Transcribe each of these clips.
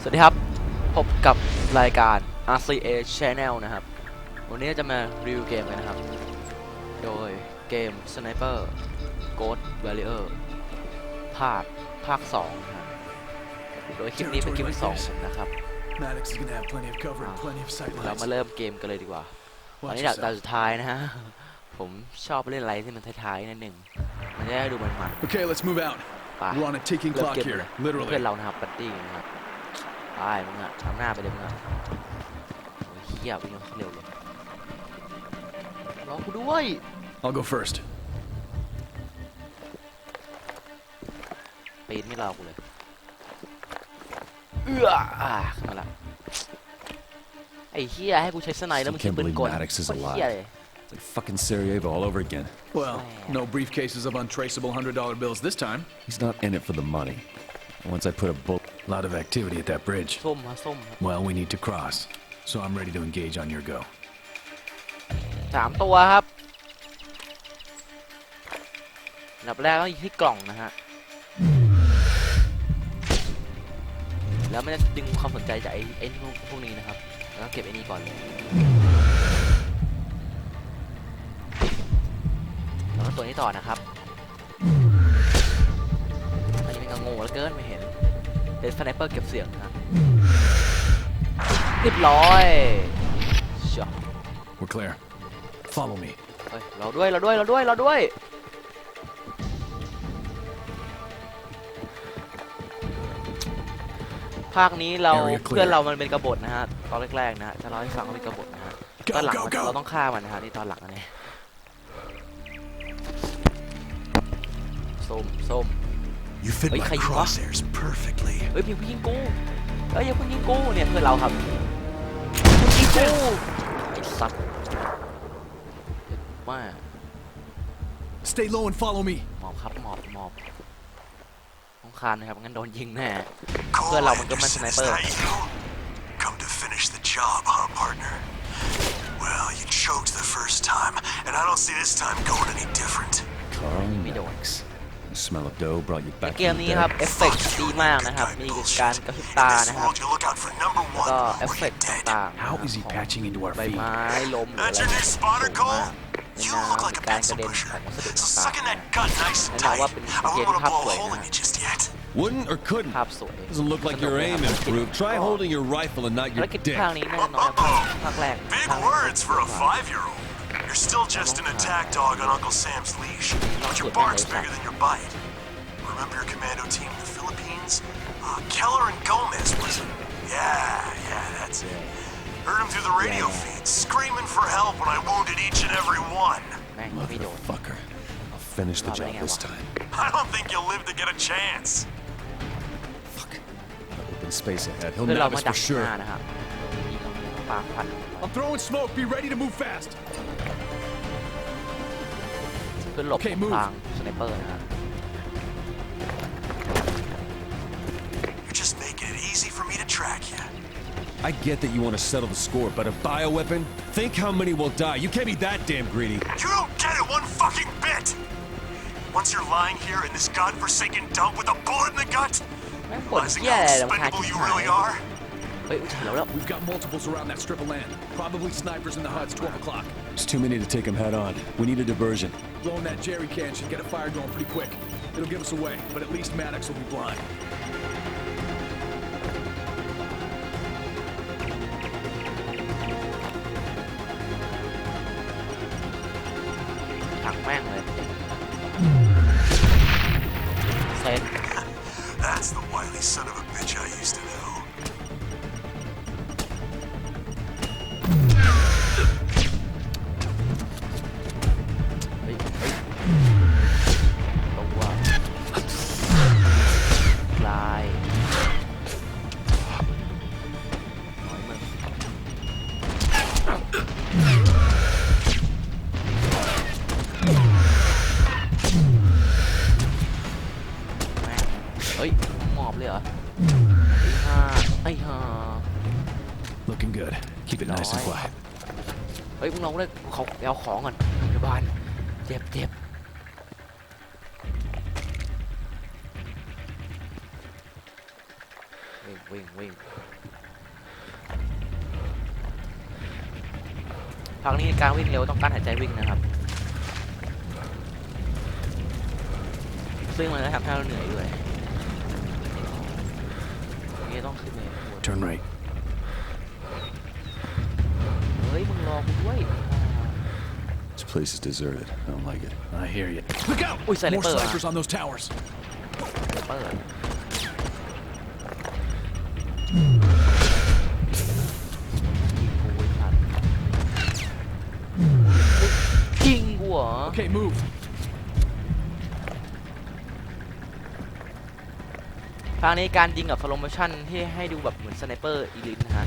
สวัสดีครับ พบกับรายการ RCA Channel นะครับ วันนี้จะมารีวิวเกมกันนะครับ โดยเกม Sniper Ghost Warrior ภาคภาค2นะครับโดยคลิปนี้เป็นคลิปที่2ผมนะครับ Maddox is gonna have plenty of cover and plenty of sight เรา lines. มาเริ่มเกมกันเลยดีกว่า ตอน Watch นี้ด่าน yourself. สุดท้ายนะฮะ ผมชอบเล่นอะไรที่มันท้ายๆนิดหนึ่งมันจะได้ดูมันมัน Okay, let's move out. ๆไป We're on a ticking เริ่ม clock เกมเลย here, เพื่ literally. อนเรานะครับปัตตี้นะครับไปมึงอะทำหน้าไปเลยมึงอะโอ้ยเฮียวิ่งเร็วเลยรอกูด้วย I'll go first. ปีนไม่รอกูเลย เอื้ออ่าขึ้นมาละไอ้เฮียให้กูใช้สไนด์แล้วมึง Still คิด can't ปืน believe กล Maddox is โคตรเฮีย alive. เลย It's like fucking Sarajevo all over again. Well, no briefcases of untraceable $100 bills this time. He's not in it for the money. Once I put a bullet. A lot of activity at that bridge. ส้มฮะส้มครับ Well, we need to cross, so I'm ready to engage on your go. สามตัวครับอันดับแรกต้องยิงที่กล่องนะฮะ แล้วมันจะดึงความสนใจจากไอ้ไอ้พวกพวกนี้นะครับ แล้วก็เก็บไอ้นี่ก่อนเลย แล้วก็ตัวนี้ต่อนะครับอันนี้เป็นกระโง่แล้วเกินไม่เห็นเป็นสไนเปอร์เก็บเสียงนะฮะเรียบร้อยเชียว We're clear. Follow me. เฮ้ยเราด้วยเราด้วยเราด้วยเราด้วยภาคนี้เรา Area clear เพื่อนเรามันเป็นกบฏนะฮะตอนแรกๆนะฮะจะเล่าให้ฟังว่าเป็นกบฏนะฮะ Go, ตอนหลัง go, มัน go. เราต้องฆ่ามันนะฮะนี่ตอนหลังอันนี้ ส้มส้ม You fit Ôi, my hay quá. crosshairs perfectly. เฮ้ยอย่าเพิ่งยิงกูเฮ้ยอย่าเพิ่งยิงกูเนี่ยเพื่อนเราครับคุณยิงกูไอ้สัตว์ว่า Stay low and follow me. หมอบครับหมอบหมอบต้องคานนะครับงั้นโดนยิงแน่ Cole Good, Lau, magkaman Anderson, is sniper. that you? Come to finish the job, huh, partner? Well, you choked the first time, and I don't see this time going any different. Carl Me don't. Maddox. The smell of dough brought you back เกม from นี้ the ครับ dead. เอฟเฟกต์ดีมากนะครับ มีการกระพริบตา In นะ this ครับ world, you look out for number แล้ว one ก็เอฟ or เฟก you're ต์ dead. ต่างๆ How นะครับ is he ของ patching into our ใบ feet? ไม้ล้มหรืออะไร That's your new เนี่ย spotter, สูงมาก Cole? ใน You น้ look like a ำการก pencil ระเด็น pusher. ของวัสดุ So ต่าง suck in ๆนะ that gut nice and แนะนำ tight. ว่าเป็น I เกม wouldn't ภา want พ to สวย blow a hole นะ in you just yet. Wouldn't or couldn't? ภาพสวย Doesn't look like สนุก your เลย aim ครับ improved. Try holding your rifle and not ภา your รกิจ dick. ภาคนี้แน่นอนครับภาคแรก Big ภาค words for a five-year-old. You're still just an attack dog on Uncle Sam's leash, but your bark's bigger than your bite. Remember your commando team in the Philippines? Uh, Keller and Gomez, was it? Yeah, yeah, that's it. Heard him through the radio feed, screaming for help when I wounded each and every one. Motherfucker. I'll finish the job this time. I don't think you'll live to get a chance. Fuck. Open space ahead. He'll nab us for sure. I'm throwing smoke. Be ready to move fast. เพื่อนหลบ Okay, move. ทางสไนเปอร์นะครับ You're just making it easy for me to track you. I get that you want to settle the score, but a bioweapon? Think how many will die. You can't be that damn greedy. You don't get it one fucking bit. Once you're lying here in this godforsaken dump with a bullet in the gut, แม่งปวด realizing เหี้ย how อะไรรำคาญ expendable ชิบ you หาย really are. Wait, we just blown up? We've got multiples around that strip of land. Probably snipers in the huts, 12 o'clock. It's too many to take them head on. We need a diversion. Blowing that jerry can should get a fire going pretty quick. It'll give us away, but at least Maddox will be blind. That's the wily son of a bitch I used to ลงเลยเขาไปเอาของก่อนพยาบาลเจ็บเจ็บวิ่งวิ่งวิ่งพักนี้การวิ่งเร็วต้องการหายใจวิ่งนะครับ ซึ่งมันจะทำให้เราเหนื่อยด้วยนี่ต้องขึ้นไปข้าง Turn right. เฮ้ย มึงรอกูด้วย This place is deserted. I don't like it. I hear you. Look out! Ui, sniper More à? snipers on those towers. เปิดยิงกูเหรอ Okay, move. ทางนี้การยิงกับ slow motion ที่ให้ดูแบบเหมือนสไนเปอร์อีลิทนะฮะ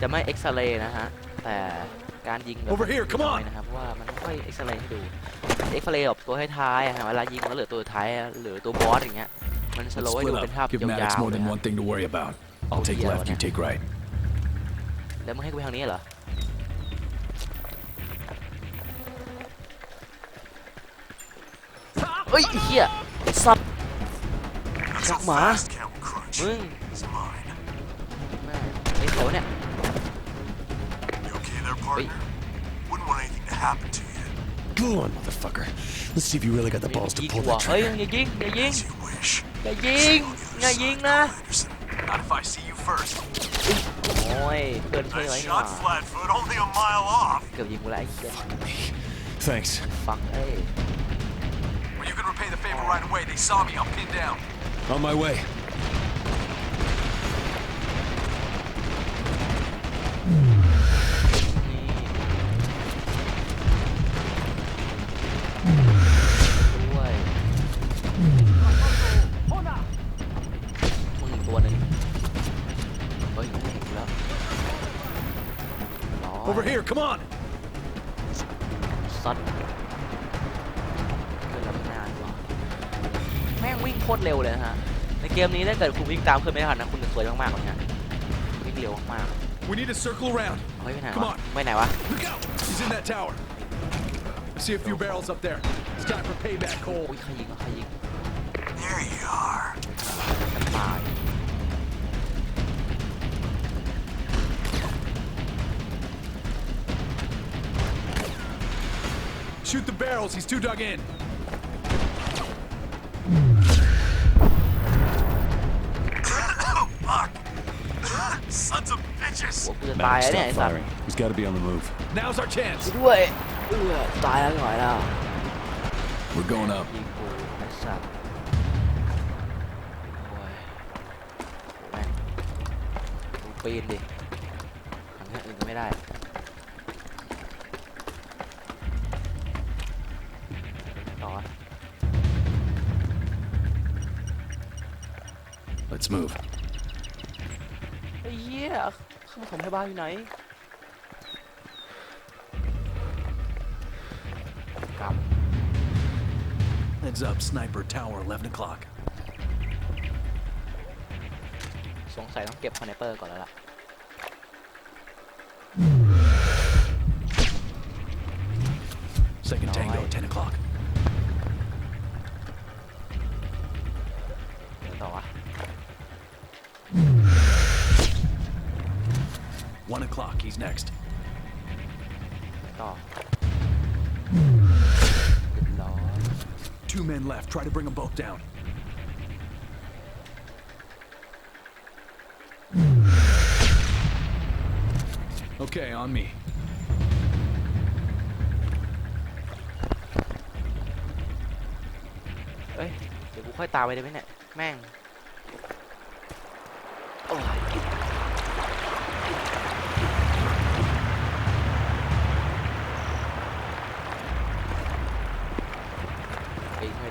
จะไม่เอ็กซเรย์นะฮะ แต่การยิงแบบ Over here, come on น้อยนะครับเพราะว่ามันไม่ค่อยเอ็กซเรย์ให้ดูเอ็กซเรย์แบบตัวท้ายๆอะฮะเวลายิงแล้วเหลือตัวท้ายอะเหลือตัวบอสอย่างเงี้ยมันสโล Let's ว์ให้ดู split เป็นภาพ up. Give ยา Maddox ว more ๆ than นะ one thing to worry about. I'll Oh, take yeah, left, you okay. take right. แล้วมึงให้กูไปทางนี้เหรอเฮ้ยไอ้เหี้ยไอ้สัตว์ That's Chắc how mà. fast Camel Crunch มึง is mine. แม่ไอ้เขาเนี่ย You okay there, partner? Wouldn't want anything to happen to you. Go on, motherfucker. Let's see if you really got the balls to ยิง pull กูอ่ะ that เฮ้ย trigger. อย่ายิงอย่ายิง As you wish. อย่ายิง On the อย่า other ยิง side, นะ Colonel Anderson. Not if I see you first. โอ้ยเพื่อนเท่ไว้ Nice หน่า shot, Flatfoot. Only a mile off. เกือบยิงกูแล้วไอ้เหี้ย Thanks. ฟังเอ้ย Well, you can repay the favor right away. They saw me. I'm pinned down. On my way. Over here, come on! ซัดเกิดแล้วไม่นานวะแม่งวิ่งโคตรเร็วเลยนะฮะ ในเกมนี้ถ้าเกิดคุณวิ่งตามเพื่อนไม่ทันนะคุณจะสวยมากๆเลยฮะวิ่งเร็วมาก We need to circle around. ๆเฮ้ยไปไหน Come วะ on. ไปไหนวะ Look out! He's in that tower. I see a few barrels up there. It's time for payback, โอ้ Cole. ยใครยิงวะใครยิง There you are. จะตาย Shoot the barrels. He's too dug in. Fuck. Sons of bitches. หัวกูจะตายแล้ว Maddox, เนี่ย stop ไอ้สัตว์ firing. He's got to be on the move. Now's our chance. ด้วยเออตายแล้วหน่อยแล้ว We're going up. ยิงกูไอ้สัตว์โอ้ยแม่งกูปีนดิทำอย่างอื่นก็ไม่ได้ Let's move. ไอ้เหี้ยเครื่องปฐมพยาบาลอยู่ไหนกลับ Heads up, sniper tower, 11 o'clock. สงสัยต้องเก็บคอนเนเปอร์ก่อนแล้วล่ะ Second tango, Alright. 10 o'clock. 1 o'clock, he's next. ต่อเรียบร้อย Two men left. Try to bring them both down. Okay, on me. เอ้ย เดี๋ยวกูค่อยตามไปได้ไหมเนี่ย แม่งโอ้ย ไม่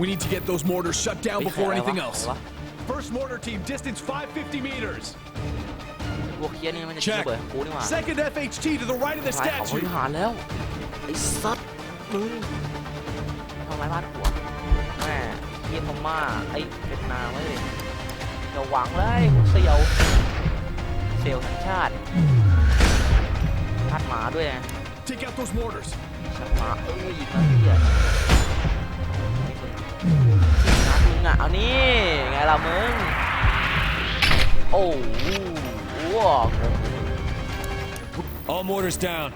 We need to get those mortars shut down เฮ้ย before ใคร anything วะ else. ใครวะ First mortar team, distance 550 meters. กู วกเคียนี่มันจะยิง Check ระเบิดของกูนี่หว่า Second FHT to the right of the ทำลายเขาบ statue. ริหารแล้ว ไอ้สัตว์มึงทำลายบ้านหัวแม่เฮียพม่าไอ้เวียดนามเว้ยอย่าหวังเลยพวกเซียวเซียวทั้งชาติชาติหมาด้วยนะ Take out those mortars. ชาติหมาเอ้ยยิงมาเฮียไอ้ค นนัดมึงอ่ะเอานี่ไงล่ะมึง โอ้โหว้าว All mortars down.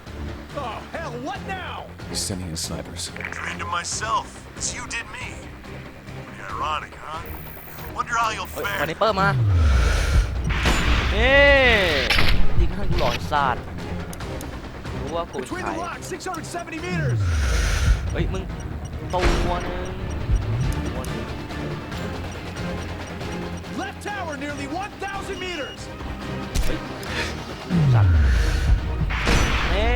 Oh, hell, what now? He's sending in snipers. Trained him myself, as you did me. Pretty ironic, huh? Wonder how you'll เฮ้ย fare. มานิเปอร์มานี่ยิงให้กูหลอนซาดรู้ว่ากู Between ใคร the rocks, 670 meters. เฮ้ยมึงตัวหนึง Tower, nearly 1,000 meters. เฮ้ยสัตว์นี่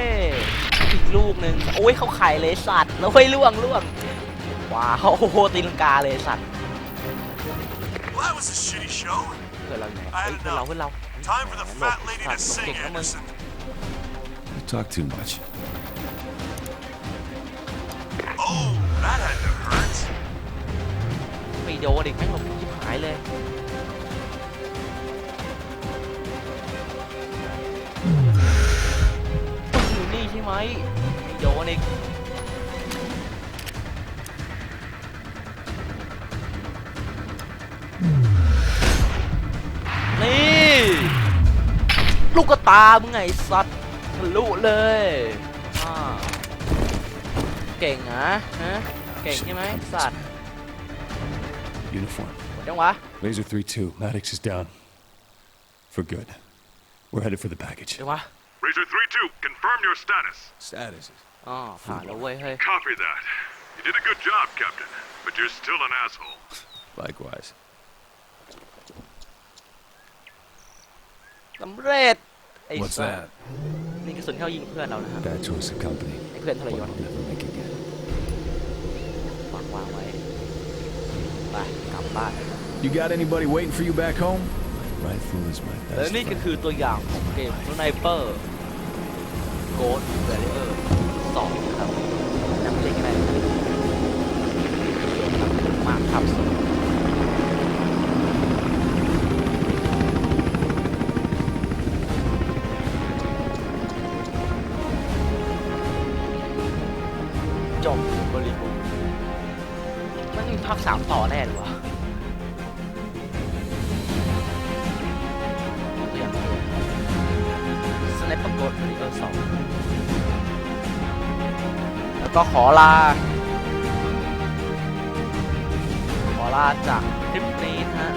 อีกลูกหนึ่งโอ้ยเขาไข่เลยสัตว์ แล้วเฮ้ยล่วงล่วง ว้าวโอ้โหตีลังกาเลยสัตว์ Well, that was a shitty show. เพื่อนเราอยู่ไหนเฮ้ยเพื่อนเราเพื่อนเรา Time for the หลบ fat lady สั to ตว์หลบ sing, เก่งนะมึง Anderson. You talk too much. Oh, that had to hurt. ไม่โดนอีกแม่งหลบชิบหายเลย ไหมไม่โดนอีกนี่ลูกกระตามึงไงสัตว์ทะลุเลยอ่าเก่งนะฮะเก่งใช่ไหมสัตว์ Uniform. หมดยังวะ Laser 3-2. Maddox is down. For good. We're headed for the package. เดี๋ยววะ Razor 3-2, confirm your status. Status. อ๋อผ่านแล้วเว้ยเฮ้ย Copy that. You did a good job, Captain, but you're still an asshole. Likewise. สำเร็จ ไอ้ What's สัส that? นี่กระสุนเข้ายิงเพื่อนเรานะครับ Bad choice of company. ไอ้เพื่อนทรยศ One we'll never make again. วางวางไว้ ไปกลับบ้าน You got anybody waiting for you back home? Rifle is my และ best นี่ก็ friend. คือตัวอย่างของเกมสไนเปอร์ โกดเบรเออร์สองครับจำเล่นกันได้นะครับมากครับสุดจบบริบูรณ์มันมีภาคสามต่อแน่เลยวะ สไนเปอร์โกดบริเออร์สองแล้วก็ขอลา ขอลาจากคลิปนี้นะฮะ